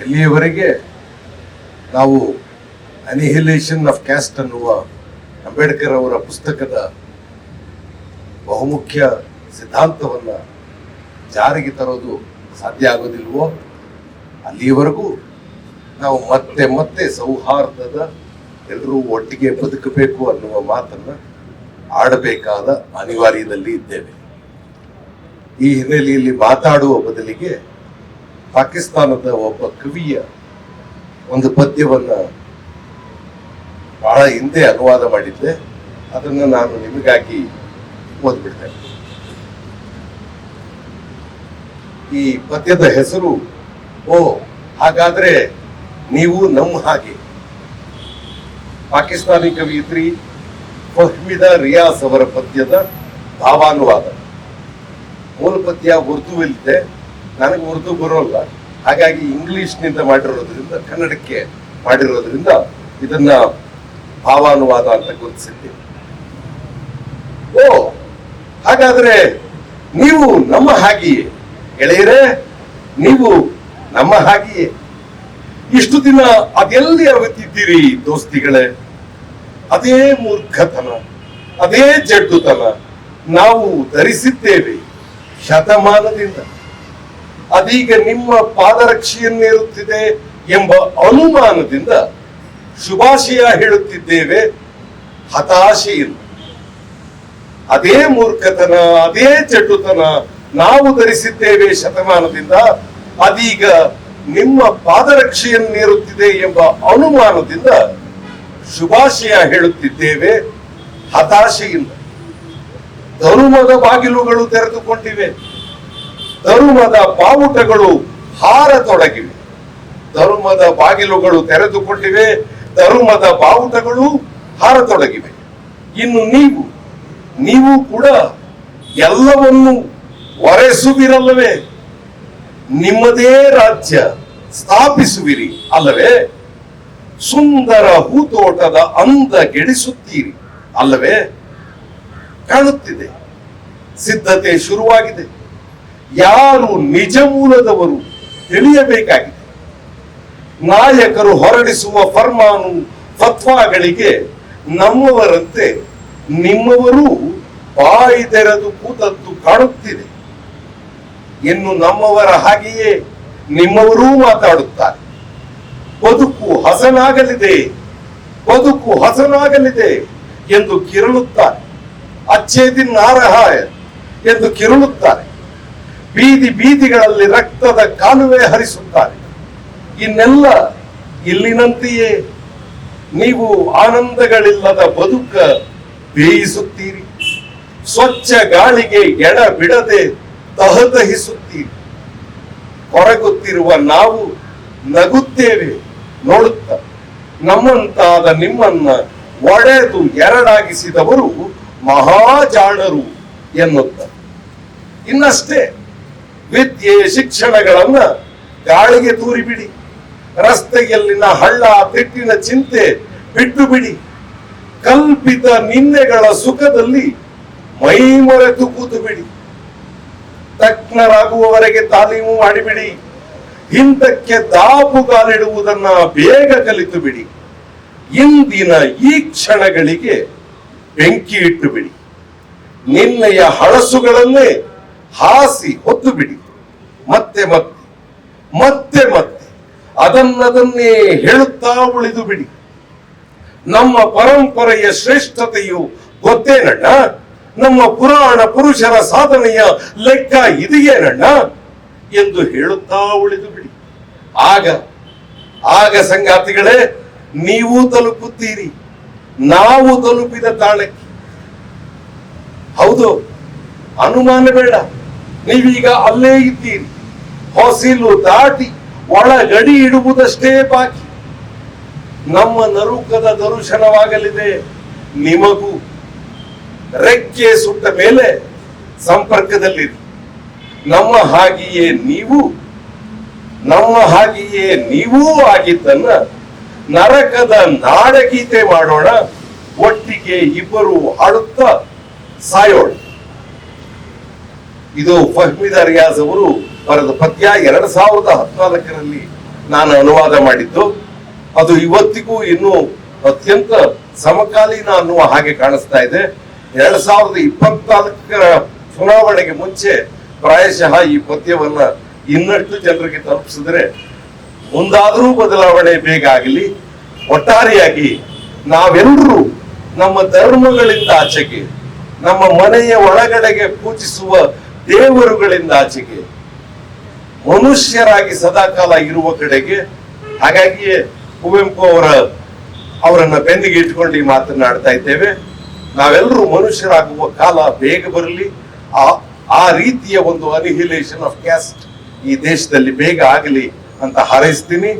ಇಲ್ಲಿಯವರೆಗೆ ನಾವು annihilation of caste ಅನ್ನುವ ಅಂಬೇಡ್ಕರ್ ಅವರ ಪುಸ್ತಕದ ಬಹುಮುಖ್ಯ ಸಿದ್ಧಾಂತವನ್ನು ಜಾರಿಗೆ ತರೋದು ಸಾಧ್ಯ ಆಗೋದಿಲ್ವೋ ಅಲ್ಲಿಯವರೆಗೂ ನಾವು ಮತ್ತೆ ಮತ್ತೆ ಸೌಹಾರ್ದದ ಎಲ್ಲರೂ ಒಟ್ಟಿಗೆ ಬದುಕಬೇಕು ಅನ್ನುವ ಮಾತನ್ನು ಆಡಬೇಕಾದ ಅನಿವಾರ್ಯದಲ್ಲಿ ಇದ್ದೇವೆ. ಈ ಹಿನ್ನೆಲೆಯಲ್ಲಿ ಮಾತಾಡುವ ಬದಲಿಗೆ ಪಾಕಿಸ್ತಾನದ ಒಬ್ಬ ಕವಿಯ ಒಂದು ಪದ್ಯವನ್ನ ಬಹಳ ಹಿಂದೆ ಅನುವಾದ ಮಾಡಿದ್ದೆ. ಅದನ್ನು ನಾನು ನಿಮಗಾಗಿ ಓದ್ಬಿಡ್ತೇನೆ. ಈ ಪದ್ಯದ ಹೆಸರು, ಓ, ಹಾಗಾದ್ರೆ ನೀವು ನಮ್ಮ ಹಾಗೆ. ಪಾಕಿಸ್ತಾನಿ ಕವಿಯತ್ರಿ ಫಹ್ಮಿದ ರಿಯಾಸ್ ಅವರ ಪದ್ಯದ ಭಾವಾನುವಾದ. ಮೂಲ ಪದ್ಯ ಉರ್ದುವಲ್ಲಿದೆ ನನಗೆ ಉರ್ದು ಬರೋಲ್ಲ. ಹಾಗಾಗಿ ಇಂಗ್ಲಿಷ್ನಿಂದ ಮಾಡಿರೋದ್ರಿಂದ ಕನ್ನಡಕ್ಕೆ ಮಾಡಿರೋದ್ರಿಂದ ಇದನ್ನ ಭಾವಾನುವಾದ ಅಂತ ಗುರುತಿಸಿದ್ದೇನೆ ಓ, ಹಾಗಾದ್ರೆ ನೀವು ನಮ್ಮ ಹಾಗೆಯೇ, ಗೆಳೆಯರೇ, ನೀವು ನಮ್ಮ ಹಾಗೆಯೇ. ಇಷ್ಟು ದಿನ ಅದೆಲ್ಲಿ ಅವತ್ತಿದ್ದೀರಿ ದೋಸ್ತಿಗಳೇ? ಅದೇ ಮೂರ್ಖತನ, ಅದೇ ಜಡ್ಡುತನ. ನಾವು ಧರಿಸಿದ್ದೇವೆ ಶತಮಾನದಿಂದ. ಅದೀಗ ನಿಮ್ಮ ಪಾದರಕ್ಷೆಯನ್ನೇರುತ್ತಿದೆ ಎಂಬ ಅನುಮಾನದಿಂದ ಶುಭಾಶಯ ಹೇಳುತ್ತಿದ್ದೇವೆ ಹತಾಶೆಯಿಂದ. ಅದೇ ಮೂರ್ಖತನ, ಅದೇ ಚಟುತನ ನಾವು ಧರಿಸಿದ್ದೇವೆ ಶತಮಾನದಿಂದ, ಅದೀಗ ನಿಮ್ಮ ಪಾದರಕ್ಷೆಯನ್ನೇರುತ್ತಿದೆ ಎಂಬ ಅನುಮಾನದಿಂದ ಶುಭಾಶಯ ಹೇಳುತ್ತಿದ್ದೇವೆ ಹತಾಶೆಯಿಂದ. ಧರ್ಮದ ಬಾಗಿಲುಗಳು ತೆರೆದುಕೊಂಡಿವೆ. ಧರ್ಮದ ಬಾವುಟಗಳು ಹಾರತೊಡಗಿವೆ. ಧರ್ಮದ ಬಾಗಿಲುಗಳು ತೆರೆದುಕೊಂಡಿವೆ, ಧರ್ಮದ ಬಾವುಟಗಳು ಹಾರತೊಡಗಿವೆ. ಇನ್ನು ನೀವು ನೀವು ಕೂಡ ಎಲ್ಲವನ್ನು ಒರೆಸುವಿರಲ್ಲವೇ? ನಿಮ್ಮದೇ ರಾಜ್ಯ ಸ್ಥಾಪಿಸುವಿರಿ ಅಲ್ಲವೇ? ಸುಂದರ ಹೂತೋಟದ ಅಂದ ಗೆಡಿಸುತ್ತೀರಿ ಅಲ್ಲವೇ? ಕಾಣುತ್ತಿದೆ, ಸಿದ್ಧತೆ ಶುರುವಾಗಿದೆ. ಯಾರು ನಿಜ ಮೂಲದವರು ತಿಳಿಯಬೇಕಾಗಿದೆ. ನಾಯಕರು ಹೊರಡಿಸುವ ಫರ್ಮಾನು ಫತ್ವಾಗಳಿಗೆ ನಮ್ಮವರಂತೆ ನಿಮ್ಮವರೂ ಬಾಯಿ ತೆರೆದು ಕೂತದ್ದು ಕಾಣುತ್ತಿದೆ. ಇನ್ನು ನಮ್ಮವರ ಹಾಗೆಯೇ ನಿಮ್ಮವರೂ ಮಾತಾಡುತ್ತಾರೆ. ಬದುಕು ಹಸನಾಗಲಿದೆ ಬದುಕು ಹಸನಾಗಲಿದೆ ಎಂದು ಕಿರಳುತ್ತಾರೆ. ಅಚ್ಚೇದಿನ್ ನಾರಹಾಯ ಎಂದು ಕಿರುಳುತ್ತಾರೆ. ಬೀದಿ ಬೀದಿಗಳಲ್ಲಿ ರಕ್ತದ ಕಾಲುವೆ ಹರಿಸುತ್ತಾರೆ. ಇನ್ನೆಲ್ಲ ಇಲ್ಲಿನಂತೆಯೇ ನೀವು ಆನಂದಗಳಿಲ್ಲದ ಬದುಕ ಬೇಯಿಸುತ್ತೀರಿ. ಸ್ವಚ್ಛ ಗಾಳಿಗೆ ಎಡ ಬಿಡದೆ ತಹತಹಿಸುತ್ತೀರಿ ಕೊರಗುತ್ತಿರುವ ನಾವು ನಗುತ್ತೇವೆ ನೋಡುತ್ತ. ನಮ್ಮಂತಾದ ನಿಮ್ಮನ್ನ ಒಡೆದು ಎರಡಾಗಿಸಿದವರು ಮಹಾಜಾಣರು ಎನ್ನುತ್ತ ಇನ್ನಷ್ಟೇ ವಿದ್ಯೆ ಶಿಕ್ಷಣಗಳನ್ನ ಗಾಳಿಗೆ ತೂರಿಬಿಡಿ. ರಸ್ತೆಯಲ್ಲಿನ ಹಳ್ಳ ತಿಟ್ಟಿನ ಚಿಂತೆ ಬಿಟ್ಟು ಬಿಡಿ ಕಲ್ಪಿತ ನಿನ್ನೆಗಳ ಸುಖದಲ್ಲಿ ಮೈಮರೆತು ಕೂತು ಬಿಡಿ ತಜ್ಞರಾಗುವವರೆಗೆ ತಾಲೀಮು ಮಾಡಿಬಿಡಿ. ಹಿಂದಕ್ಕೆ ದಾಪುಗಾಲಿಡುವುದನ್ನ ಬೇಗ ಕಲಿತು ಬಿಡಿ ಇಂದಿನ ಈ ಕ್ಷಣಗಳಿಗೆ ಬೆಂಕಿ ಇಟ್ಟು ಬಿಡಿ ನಿನ್ನೆಯ ಹಳಸುಗಳನ್ನೇ ಹಾಸಿ ಹೊತ್ತು ಬಿಡಿ ಮತ್ತೆ ಮತ್ತೆ ಮತ್ತೆ ಮತ್ತೆ, ಅದನ್ನದನ್ನೇ ಹೇಳುತ್ತಾ ಉಳಿದು ಬಿಡಿ. ನಮ್ಮ ಪರಂಪರೆಯ ಶ್ರೇಷ್ಠತೆಯು ಗೊತ್ತೇನಣ್ಣ ನಮ್ಮ ಪುರಾಣ ಪುರುಷರ ಸಾಧನೆಯ ಲೆಕ್ಕ ಇದೆಯೇನಣ್ಣ ಎಂದು ಹೇಳುತ್ತಾ ಉಳಿದು ಬಿಡಿ. ಆಗ ಆಗ ಸಂಗಾತಿಗಳೇ, ನೀವು ತಲುಪುತ್ತೀರಿ. ನಾವು ತಲುಪಿದ ತಾಣಕ್ಕೆ. ಹೌದು, ಅನುಮಾನ ಬೇಡ. ನೀವೀಗ ಅಲ್ಲೇ ಇದ್ದೀರಿ. ಹೊಸಿಲು ದಾಟಿ ಒಳಗಡಿ ಇಡುವುದಷ್ಟೇ ಬಾಕಿ. ನಮ್ಮ ನರುಕದ ದರ್ಶನವಾಗಲಿದೆ. ನಿಮಗೂ ರೆಕ್ಕೆ ಸುಟ್ಟ ಮೇಲೆ ಸಂಪರ್ಕದಲ್ಲಿರಿ. ನಮ್ಮ ಹಾಗೆಯೇ ನೀವು, ನಮ್ಮ ಹಾಗೆಯೇ ನೀವೂ ಆಗಿದ್ದನ್ನ ನರಕದ ನಾಡಗೀತೆ ಮಾಡೋಣ. ಒಟ್ಟಿಗೆ ಇಬ್ಬರು ಹಾಡುತ್ತಾ ಸಾಯೋಣ. ಇದು ಫಹ್ಮಿದ ರಿಯಾಜ್ ಅವರು ಬರೆದ ಪದ್ಯ ಎರಡ್ ಸಾವಿರದ ಹದಿನಾಲ್ಕರಲ್ಲಿ ನಾನು ಅನುವಾದ ಮಾಡಿದ್ದು. ಅದು ಇವತ್ತಿಗೂ ಇನ್ನೂ ಅತ್ಯಂತ ಸಮಕಾಲೀನ ಅನ್ನುವ ಹಾಗೆ ಕಾಣಿಸ್ತಾ ಇದೆ. ಎರಡ್ ಸಾವಿರದ ಇಪ್ಪತ್ನಾಲ್ಕರ ಚುನಾವಣೆಗೆ ಮುಂಚೆ ಪ್ರಾಯಶಃ ಈ ಪದ್ಯವನ್ನ ಇನ್ನಷ್ಟು ಜನರಿಗೆ ತಲುಪಿಸಿದ್ರೆ ಮುಂದಾದರೂ ಬದಲಾವಣೆ ಬೇಗ ಆಗಲಿ. ಒಟ್ಟಾರೆಯಾಗಿ ನಾವೆಲ್ಲರೂ ನಮ್ಮ ಧರ್ಮಗಳಿಂದ ಆಚೆಗೆ, ನಮ್ಮ ಮನೆಯ ಒಳಗಡೆಗೆ ಪೂಜಿಸುವ ದೇವರುಗಳಿಂದ ಆಚೆಗೆ ಮನುಷ್ಯರಾಗಿ ಸದಾಕಾಲ ಇರುವ ಕಡೆಗೆ ಹಾಗಾಗಿಯೇ ಕುವೆಂಪು ಅವರ ಅವರನ್ನ ಬೆಂದಿಗೆ ಇಟ್ಕೊಂಡು ಮಾತನಾಡ್ತಾ ಇದ್ದೇವೆ. ನಾವೆಲ್ಲರೂ ಮನುಷ್ಯರಾಗುವ ಕಾಲ ಬೇಗ ಬರಲಿ. ಆ ಆ ರೀತಿಯ ಒಂದು ಅನಿಹಿಲೇಷನ್ ಆಫ್ ಕ್ಯಾಸ್ಟ್ ಈ ದೇಶದಲ್ಲಿ ಬೇಗ ಆಗಲಿ ಅಂತ ಹಾರೈಸ್ತೀನಿ.